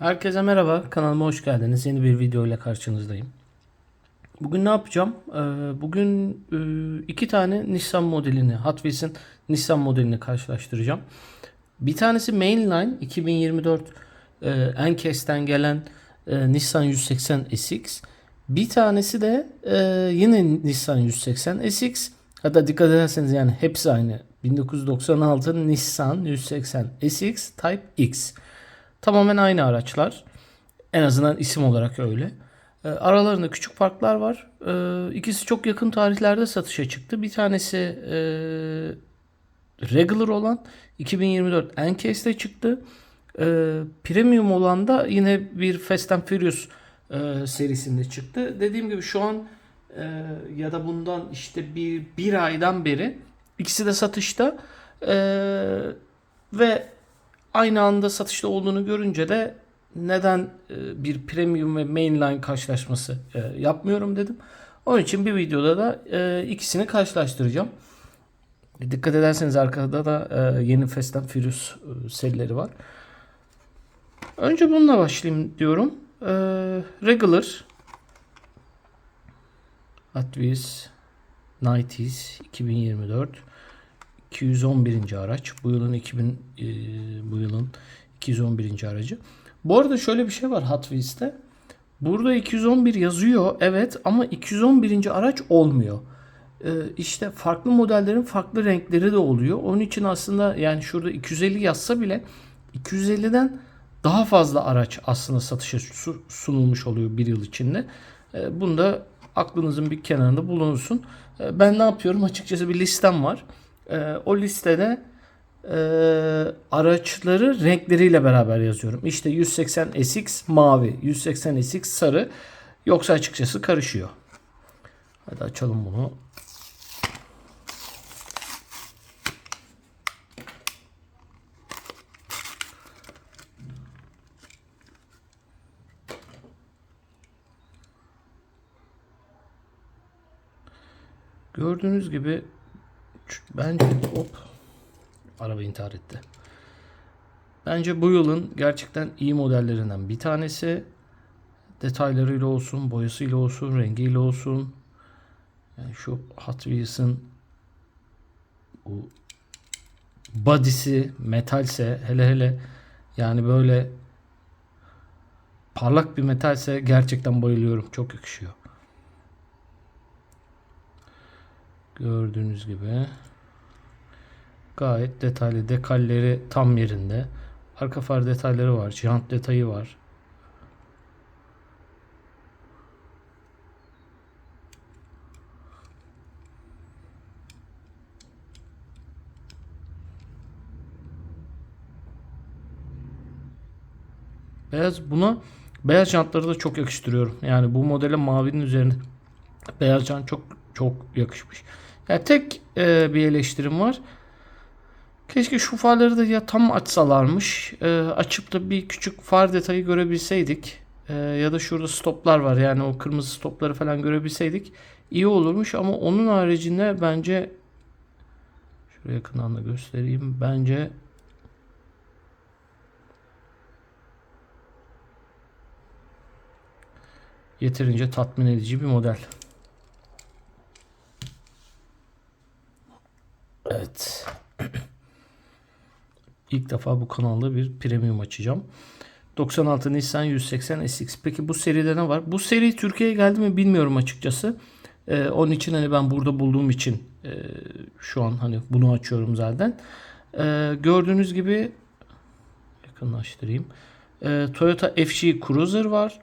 Herkese merhaba, kanalıma hoş geldiniz. Yeni bir video ile karşınızdayım. Bugün ne yapacağım? Ee, Bugün e, iki tane Nissan modelini, Hot Wheels'in Nissan modelini karşılaştıracağım. Bir tanesi Mainline 2024 e, NCAS'ten gelen e, Nissan 180 SX. Bir tanesi de yine Nissan 180 SX. Hatta dikkat ederseniz yani hepsi aynı. 1996 Nissan 180 SX Type X. Tamamen aynı araçlar. En azından isim olarak öyle. E, aralarında küçük farklar var. E, ikisi çok yakın tarihlerde satışa çıktı. Bir tanesi e, regular olan 2024 NCAS'te çıktı. E, premium olan da yine bir Fast and Furious e, serisinde çıktı. Dediğim gibi şu an e, ya da bundan işte bir, bir aydan beri ikisi de satışta. Ve aynı anda satışta olduğunu görünce de neden e, bir premium ve mainline karşılaşması e, yapmıyorum dedim. Onun için bir videoda da e, ikisini karşılaştıracağım. Dikkat ederseniz arkada da yeni Fast and Furious serileri var. Önce bununla başlayayım diyorum. Regular Wheels 90s 2024 211. araç. Bu yılın 2000 e, bu yılın 211. aracı. Bu arada şöyle bir şey var Hot Wheels'te. Burada 211 yazıyor evet ama 211. araç olmuyor. E, işte farklı modellerin farklı renkleri de oluyor. Onun için aslında yani şurada 250 yazsa bile 250'den daha fazla araç aslında satışa su- sunulmuş oluyor bir yıl içinde. E, bunu da aklınızın bir kenarında bulunsun. E, ben ne yapıyorum? Açıkçası bir listem var. E, o listede e, araçları renkleriyle beraber yazıyorum. İşte 180 SX mavi, 180 SX sarı. Yoksa açıkçası karışıyor. Hadi açalım bunu. Gördüğünüz gibi bence hop araba intihar etti. Bence bu yılın gerçekten iyi modellerinden bir tanesi. Detaylarıyla olsun, boyasıyla olsun, rengiyle olsun. Yani şu Hot Wheels'ın bu body'si metalse hele hele yani böyle parlak bir metalse gerçekten bayılıyorum. Çok yakışıyor. Gördüğünüz gibi gayet detaylı dekalleri tam yerinde. Arka far detayları var. Jant detayı var. Beyaz buna beyaz jantları da çok yakıştırıyorum. Yani bu modele mavinin üzerine beyaz jant çok çok yakışmış. Ya tek e, bir eleştirim var. Keşke şu farları da ya tam açsalarmış. E, açıp da bir küçük far detayı görebilseydik. E, ya da şurada stoplar var. Yani o kırmızı stopları falan görebilseydik iyi olurmuş ama onun haricinde bence şuraya yakından da göstereyim. Bence yeterince tatmin edici bir model. Evet. İlk defa bu kanalda bir premium açacağım. 96 Nissan 180 SX. Peki bu seride ne var? Bu seri Türkiye'ye geldi mi bilmiyorum açıkçası. Ee, onun için hani ben burada bulduğum için e, şu an hani bunu açıyorum zaten. Ee, gördüğünüz gibi yakınlaştırayım. Ee, Toyota FJ Cruiser var.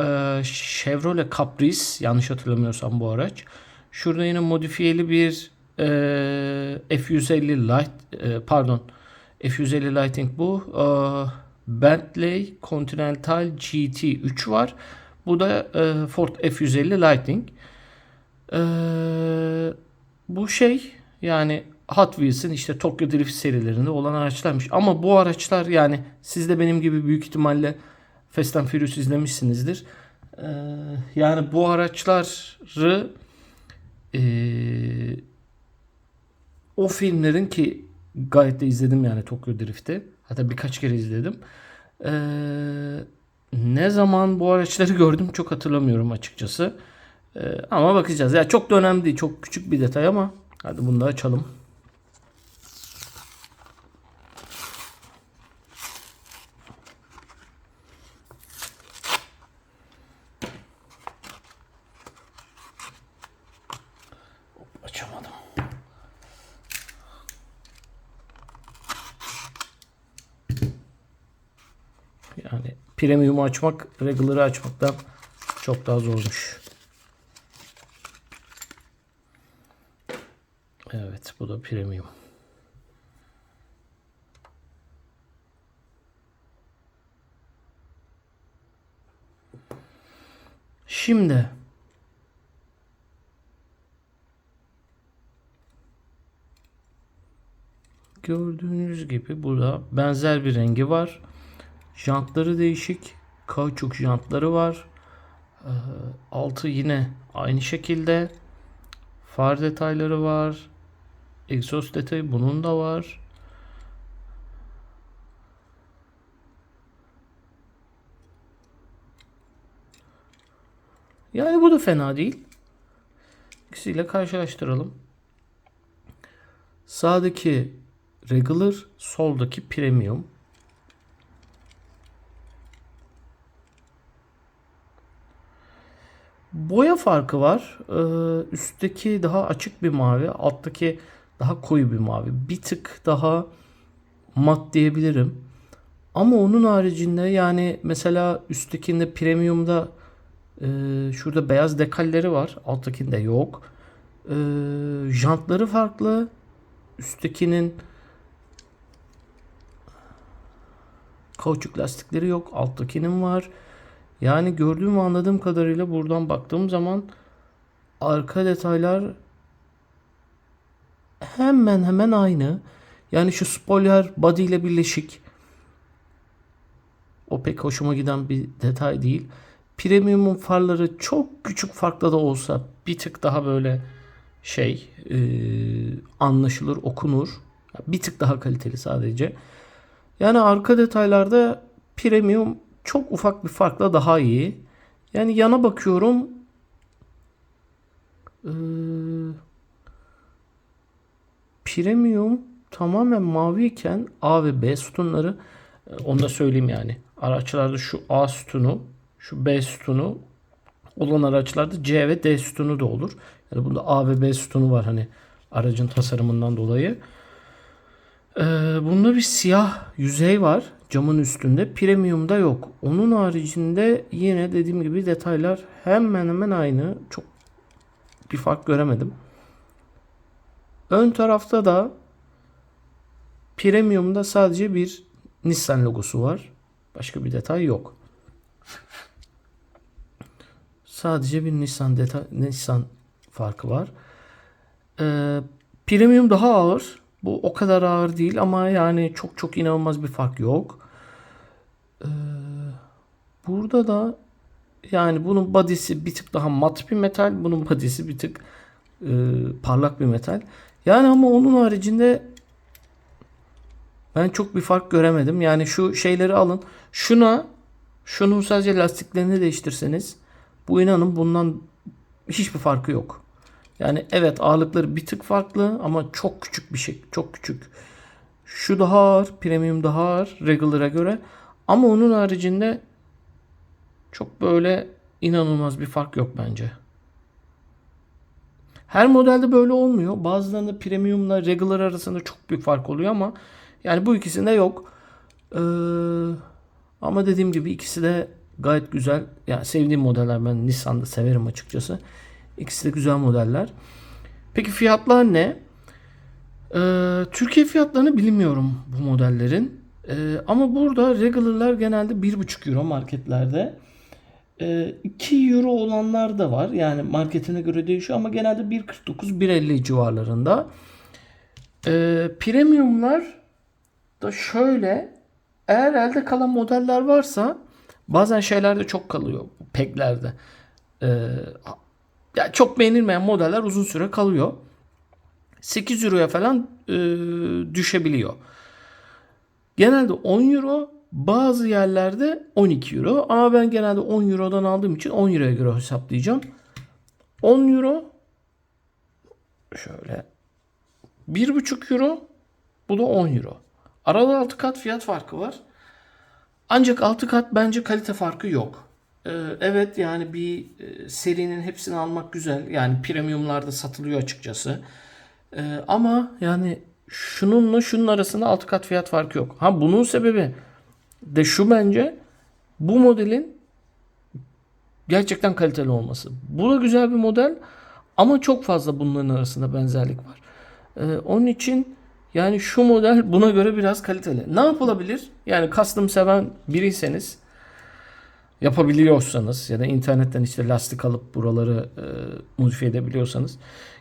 Ee, Chevrolet Caprice yanlış hatırlamıyorsam bu araç. Şurada yine modifiyeli bir e, F150 Light e, pardon F150 Lighting bu. E, Bentley Continental GT3 var. Bu da e, Ford F150 Lightning. E, bu şey yani Hot Wheels'in işte Tokyo Drift serilerinde olan araçlarmış. Ama bu araçlar yani siz de benim gibi büyük ihtimalle Fast and Furious izlemişsinizdir. E, yani bu araçları e, o filmlerin ki gayet de izledim yani Tokyo Drift'i. Hatta birkaç kere izledim. Ee, ne zaman bu araçları gördüm çok hatırlamıyorum açıkçası. Ee, ama bakacağız. Ya çok da önemli değil. Çok küçük bir detay ama hadi bunu da açalım. Yani premium'u açmak regular'ı açmaktan çok daha zormuş. Evet bu da premium. Şimdi gördüğünüz gibi burada benzer bir rengi var. Jantları değişik. Kauçuk jantları var. Ee, altı yine aynı şekilde. Far detayları var. Egzoz detayı bunun da var. Yani bu da fena değil. İkisiyle karşılaştıralım. Sağdaki regular, soldaki premium. Boya farkı var. Ee, üstteki daha açık bir mavi, alttaki daha koyu bir mavi. Bir tık daha mat diyebilirim. Ama onun haricinde yani mesela üsttekinde premiumda e, şurada beyaz dekalleri var. Alttakinde yok. E, jantları farklı. Üsttekinin kauçuk lastikleri yok. Alttakinin var. Yani gördüğüm ve anladığım kadarıyla buradan baktığım zaman arka detaylar hemen hemen aynı. Yani şu spoiler body ile birleşik. O pek hoşuma giden bir detay değil. Premium'un farları çok küçük farklı da olsa bir tık daha böyle şey e, anlaşılır, okunur. Bir tık daha kaliteli sadece. Yani arka detaylarda premium çok ufak bir farkla daha iyi. Yani yana bakıyorum. Ee, premium tamamen maviyken A ve B sütunları e, onu da söyleyeyim yani. Araçlarda şu A sütunu, şu B sütunu olan araçlarda C ve D sütunu da olur. Yani bunda A ve B sütunu var hani aracın tasarımından dolayı. Ee, bunda bir siyah yüzey var camın üstünde. Premium'da yok. Onun haricinde yine dediğim gibi detaylar hemen hemen aynı. Çok bir fark göremedim. Ön tarafta da Premium'da sadece bir Nissan logosu var. Başka bir detay yok. Sadece bir Nissan detay Nissan farkı var. Ee, Premium daha ağır. Bu o kadar ağır değil ama yani çok çok inanılmaz bir fark yok. Ee, burada da yani bunun body'si bir tık daha mat bir metal. Bunun body'si bir tık e, parlak bir metal. Yani ama onun haricinde ben çok bir fark göremedim. Yani şu şeyleri alın. Şuna şunun sadece lastiklerini değiştirseniz bu inanın bundan hiçbir farkı yok. Yani evet ağırlıkları bir tık farklı ama çok küçük bir şey. Çok küçük. Şu daha ağır. Premium daha ağır. Regular'a göre. Ama onun haricinde çok böyle inanılmaz bir fark yok bence. Her modelde böyle olmuyor. Bazılarında premiumla regular arasında çok büyük fark oluyor ama yani bu ikisinde yok. Ee, ama dediğim gibi ikisi de gayet güzel. Yani sevdiğim modeller ben Nissan'da severim açıkçası. İkisi de güzel modeller. Peki fiyatlar ne? Ee, Türkiye fiyatlarını bilmiyorum bu modellerin. Ee, ama burada regular'lar genelde 1,5 euro marketlerde. Ee, 2 euro olanlar da var. Yani marketine göre değişiyor ama genelde 1.49-1.50 civarlarında. Ee, premiumlar da şöyle eğer elde kalan modeller varsa bazen şeylerde çok kalıyor. Peklerde. Ee, ya çok beğenilmeyen modeller uzun süre kalıyor. 8 euroya falan e, düşebiliyor. Genelde 10 euro bazı yerlerde 12 euro. Ama ben genelde 10 eurodan aldığım için 10 euroya göre hesaplayacağım. 10 euro şöyle 1,5 euro bu da 10 euro. Arada 6 kat fiyat farkı var. Ancak 6 kat bence kalite farkı yok. Ee, evet yani bir e, serinin hepsini almak güzel. Yani premiumlarda satılıyor açıkçası. Ee, ama yani şununla şunun arasında 6 kat fiyat farkı yok. Ha bunun sebebi de şu bence bu modelin gerçekten kaliteli olması. Bu da güzel bir model ama çok fazla bunların arasında benzerlik var. Ee, onun için yani şu model buna göre biraz kaliteli. Ne yapılabilir? Yani custom seven biriyseniz yapabiliyorsanız ya da internetten işte lastik alıp buraları e, modifiye edebiliyorsanız.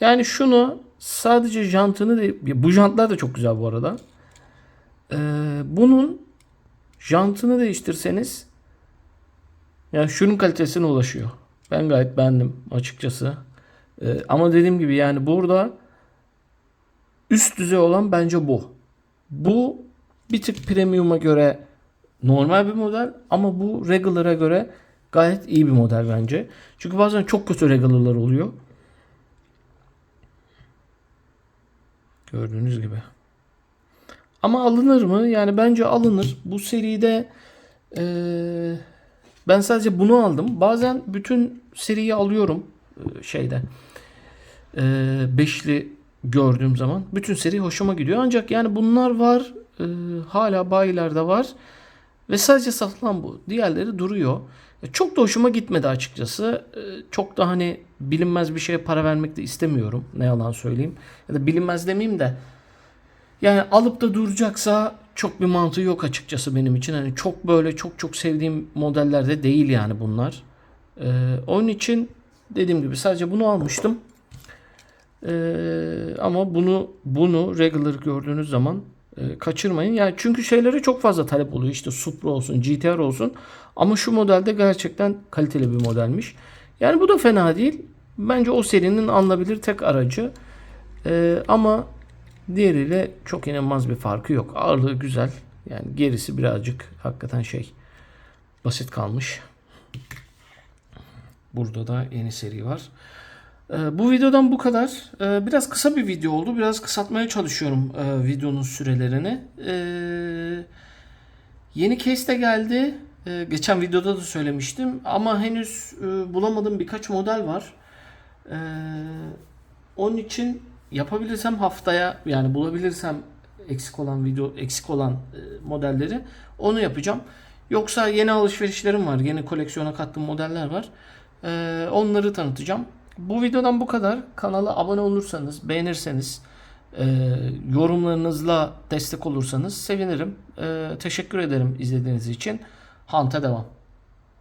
Yani şunu sadece jantını de, bu jantlar da çok güzel bu arada. Ee, bunun jantını değiştirseniz yani şunun kalitesine ulaşıyor. Ben gayet beğendim açıkçası. Ee, ama dediğim gibi yani burada üst düzey olan bence bu. Bu bir tık premium'a göre normal bir model ama bu regular'a göre gayet iyi bir model bence. Çünkü bazen çok kötü regular'lar oluyor. Gördüğünüz gibi. Ama alınır mı? Yani bence alınır. Bu seride eee, ben sadece bunu aldım. Bazen bütün seriyi alıyorum eee, şeyde. Eee, beşli gördüğüm zaman. Bütün seri hoşuma gidiyor. Ancak yani bunlar var. eee, hala bayilerde var. Ve sadece satılan bu. Diğerleri duruyor. E, Çok da hoşuma gitmedi açıkçası. E, Çok da hani bilinmez bir şeye para vermek de istemiyorum. Ne yalan söyleyeyim. Ya da bilinmez demeyeyim de. Yani alıp da duracaksa çok bir mantığı yok açıkçası benim için. Hani çok böyle çok çok sevdiğim modeller de değil yani bunlar. E, onun için dediğim gibi sadece bunu almıştım. E, ama bunu bunu regular gördüğünüz zaman e, kaçırmayın. Yani çünkü şeylere çok fazla talep oluyor. İşte Supra olsun, GTR olsun. Ama şu modelde gerçekten kaliteli bir modelmiş. Yani bu da fena değil. Bence o serinin alınabilir tek aracı. E, ama diğeriyle çok inanılmaz bir farkı yok. Ağırlığı güzel. Yani gerisi birazcık hakikaten şey basit kalmış. Burada da yeni seri var. Ee, Bu videodan bu kadar. Ee, Biraz kısa bir video oldu. Biraz kısaltmaya çalışıyorum e, videonun sürelerini. Ee, Yeni case de geldi. Geçen videoda da söylemiştim. Ama henüz e, bulamadığım birkaç model var. Onun için yapabilirsem haftaya yani bulabilirsem eksik olan video eksik olan e, modelleri onu yapacağım. Yoksa yeni alışverişlerim var. Yeni koleksiyona kattığım modeller var. Onları tanıtacağım. Bu videodan bu kadar. Kanala abone olursanız, beğenirseniz, e, yorumlarınızla destek olursanız sevinirim. E, teşekkür ederim izlediğiniz için. Hanta devam.